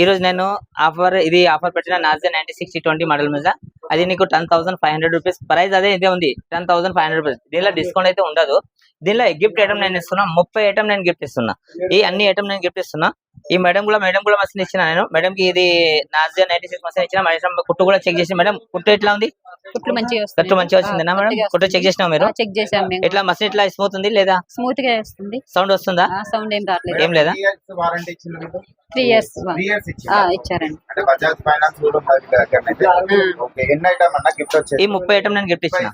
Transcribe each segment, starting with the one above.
ఈ రోజు నేను ఆఫర్ ఇది ఆఫర్ పెట్టిన నాజే నైన్టీ సిక్స్టీ ట్వంటీ మోడల్ మీద. అది నీకు ten thousand five hundred rupees price అదే ఇదే ఉంది. Ten thousand five hundred rupees దీనిలో డిస్కౌంట్ అయితే ఉండదు. దీనిలో గిఫ్ట్ ఐటమ్ నేను ఇస్తున్నా. ముప్పై ఐటమ్ నేను గిఫ్ట్ ఇస్తున్నా. ఈ అన్ని ఐటమ్ నేను గిఫ్ట్ ఇస్తున్నా. ఈ మేడం కూడా మేడం కూడా మసీన్ ఇచ్చిన నేను. మేడం కి ఇది నాజియా నైన్టీ సిక్స్ మసీన్ ఇచ్చిన. మేడం కుట్టు కూడా చెక్ చేసి మేడం కుట్టు ఎట్లా ఉంది? కుట్లు మంచిగా కుట్టు మంచిగా వచ్చిందా మేడం? కుట్టు చెక్ చేసినా మీరు? చెక్ చేసాం మేము. ఎట్లా? మసీన్ ఇట్లా స్మూత్ ఉంది లేదా? స్మూత్గా వస్తుంది. సౌండ్ వస్తుందా? సౌండ్ ఏం రావట్లేదు. ఏం లేదా? వారంటీ ఇచ్చింది మీకు? త్రీ ఇయర్స్ ఇచ్చారండి. అంటే బజాజ్ ఫైనాన్స్ కూడా ఉన్నది మీ దగ్గర అయితే ఓకే ఎన్ని ఐటమ్ అన్న గిఫ్ట్ వచ్చేది ఈ ముప్పై ఐటమ్ నేను గిఫ్ట్ ఇచ్చిన.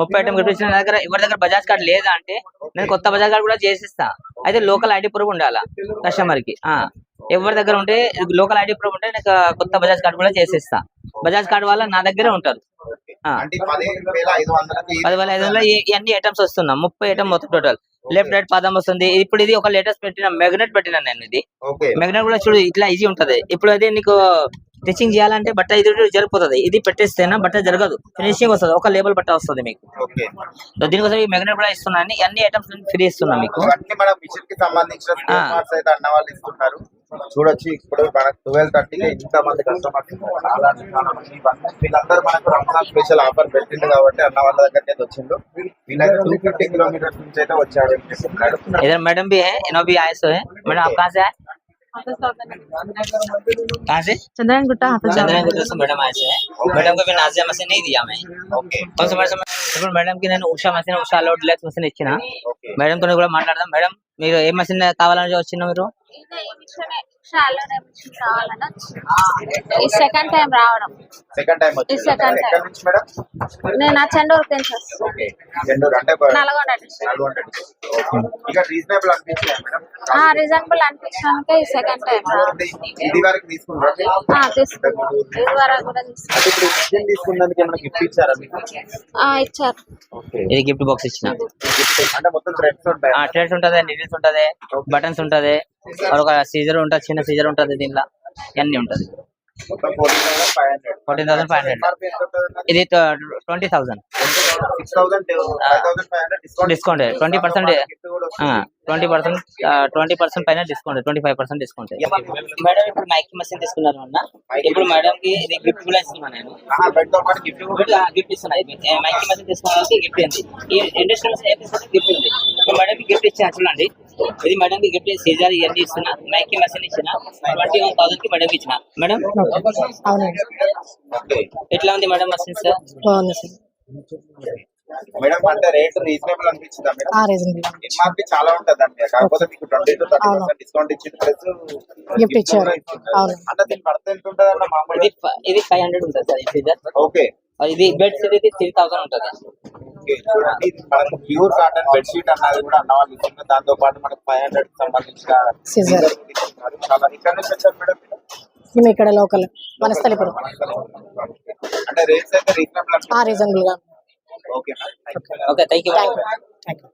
ముప్పై ఐటమ్ గిఫ్ట్ ఇచ్చిన నా దగ్గర ఎవరి దగ్గర బజాజ్ కార్డ్ లేదా అంటే నేను కొత్త బజాజ్ కార్డ్ కూడా చేసిస్తా. అయితే లోకల్ ఐడి ప్రూఫ్ ఉండాలా కస్టమర్కి? ఆ. ఎవరి దగ్గర ఉంటే లోకల్ ఐడి ప్రూఫ్ ఉంటే నాకు కొత్త బజాజ్ కార్డ్ కూడా చేసిస్తా. బజాజ్ కార్డ్ వల్ల నా దగ్గరే ఉంటారు. పది వేల ఐదు వందల అన్ని ఐటమ్స్ వస్తున్నా ముప్పై ఐటమ్ మొత్తం టోటల్. లెఫ్ట్ రైట్ పదం వస్తుంది. ఇప్పుడు ఇది ఒక లేటెస్ట్ పెట్టిన మెగ్నెట్ పెట్టిన నేను ఇది. మెగ్నెట్ కూడా చూడు ఇట్లా ఈజీ ఉంటది. ఇప్పుడు అదే నీకు స్టిచ్చింగ్ చేయాలంటే బట్ట ఇది జరిగిపోతుంది. ఇది పెట్టేస్తేనా బట్ట జరగదు. ఫినిషింగ్ వస్తుంది. ఒక లేబుల్ బట్ట వస్తుంది మీకు. దీనికోసం ఈ మెగ్నెట్ కూడా ఇస్తున్నాను. అన్ని ఐటమ్స్ ఫ్రీ ఇస్తున్నా మీకు. ఇవన్నీ సంబంధించిన ఆ. పార్ట్స్ అయితే అన్న వాళ్ళు ఇస్తున్నారు చూడొచ్చు ఇప్పుడు మనకు ట్వెల్వ్ థర్టీకి ఇంత మంది కస్టమర్స్ వీళ్ళందరూ మనకు రంజాన్ స్పెషల్ ఆఫర్ పెట్టింది కాబట్టి అన్న వాళ్ళ దగ్గరికి అయితే వచ్చిండు వీళ్ళకి టూ ఫిఫ్టీ కిలోమీటర్స్ నుంచి అయితే వచ్చాడు इधर मैडम भी है इनो भी आए सो है मैडम आप कहाँ से आए कहाँ से చంద్రన్ గుట్ట चंद्रन गुजर से मैडम आए से है मैडम को भी नाजिया मशीन नहीं दिया मैं ఓకే कौन सा मैडम ఇప్పుడు మేడం కి నేను ఉషా మసీన్ ఉషా లో డిలక్స్ మసీన్ ఇచ్చిన ఓకే మేడం తో కూడా మాట్లాడదాం మేడం మీరు ఏ మసీన్ కావాలని వచ్చిన మీరు ఈ సెకండ్ టైం రావడం సెకండ్ టైం second time. ఎక్కడి నుంచి మేడం? నేను ఆ చెండూరు నుంచి ఓకే. చెండూరు అంటే నల్గొండ. నల్గొండ. ఇక రీజనబుల్ అనిపించింది మేడం? ఆ రీజనబుల్ అనిపించడానికి ఈ సెకండ్ టైం ఇది వరకు తీసుకున్నారు ఆ, తీసుకున్నాం ఇది వరకు కూడా తీసుకున్నాం అంటే ఇప్పుడు మిషన్ తీసుకున్నందుకు ఏమైనా గిఫ్ట్ ఇచ్చారా మీకు? ఆ, ఇచ్చారు. ఓకే. ఇది గిఫ్ట్ బాక్స్ ఇచ్చిన? అంటే మొత్తం థ్రెడ్స్ ఉంటాయి. ట్రేడ్స్ ఉంటది నీడిల్స్ ఉంటది బటన్స్ ఉంటది. ఒక సీజర్ ఉంటది చిన్న సీజర్ ఉంటది దీనిలో. అన్ని ఉంటది. మొత్తం fourteen thousand five hundred fourteen thousand five hundred ఇది twenty thousand. Discount discount twenty percent twenty percent twenty percent పైన discount twenty five percent discount madam ఇప్పుడు మైక్ మసీన్ తీసుకున్నారు అన్న. ఇప్పుడు మేడం కి ఇది గిఫ్ట్ కూడా ఇస్తున్నాను నేను. బెడ్ పాటు గిఫ్ట్ గిఫ్ట్ ఇస్తున్నా. మైక్ మసీన్ తీసుకోవడానికి గిఫ్ట్ ఉంది ఈ ఇండస్ట్రియల్ గిఫ్ట్ ఉంది. మేడం కి గిఫ్ట్ ఇచ్చిన చూడండి. ఇది మేడం కి గిఫ్ట్ సీజర్ ఇవన్నీ ఇస్తున్నా. మైక్ మసీన్ ఇచ్చిన. ట్వంటీ వన్ థౌసండ్కి మేడం ఇచ్చిన. మేడం ఎట్లా ఉంది మేడం బాగుంది సార్ మేడం అంటే రేట్ రీజనబుల్ అనిపించిందా మేడం? ఆ రీజనబుల్ ఎంఆర్పి చాలా ఉంటది అండి కాకపోతే మీకు ట్వంటీ టు థర్టీ అవును. పర్సెంట్ డిస్కౌంట్ ఇచ్చిన ప్లస్ ఇచ్చారు. అంటే దీని పడితే ఎంత ఉంటుంది అన్న మామూలు ఇది ఫైవ్ హండ్రెడ్ ఉంటుంది సార్ ఈ సీజర్ ఓకే. ఇది బెడ్ ఇది త్రీ థౌసండ్ ఉంటుంది. చూడండి మనకు ప్యూర్ కాటన్ బెడ్షీట్ అన్నది కూడా అన్న వాళ్ళు ఇస్తున్నారు దాంతో పాటు మనకు ఫైవ్ హండ్రెడ్ సంబంధించిన ఇక్కడ నుంచి వచ్చారు మేడం? మేము ఇక్కడ లోకల్ వనస్థలిపురం రీజనబుల్గా ఓకే థ్యాంక్ యూ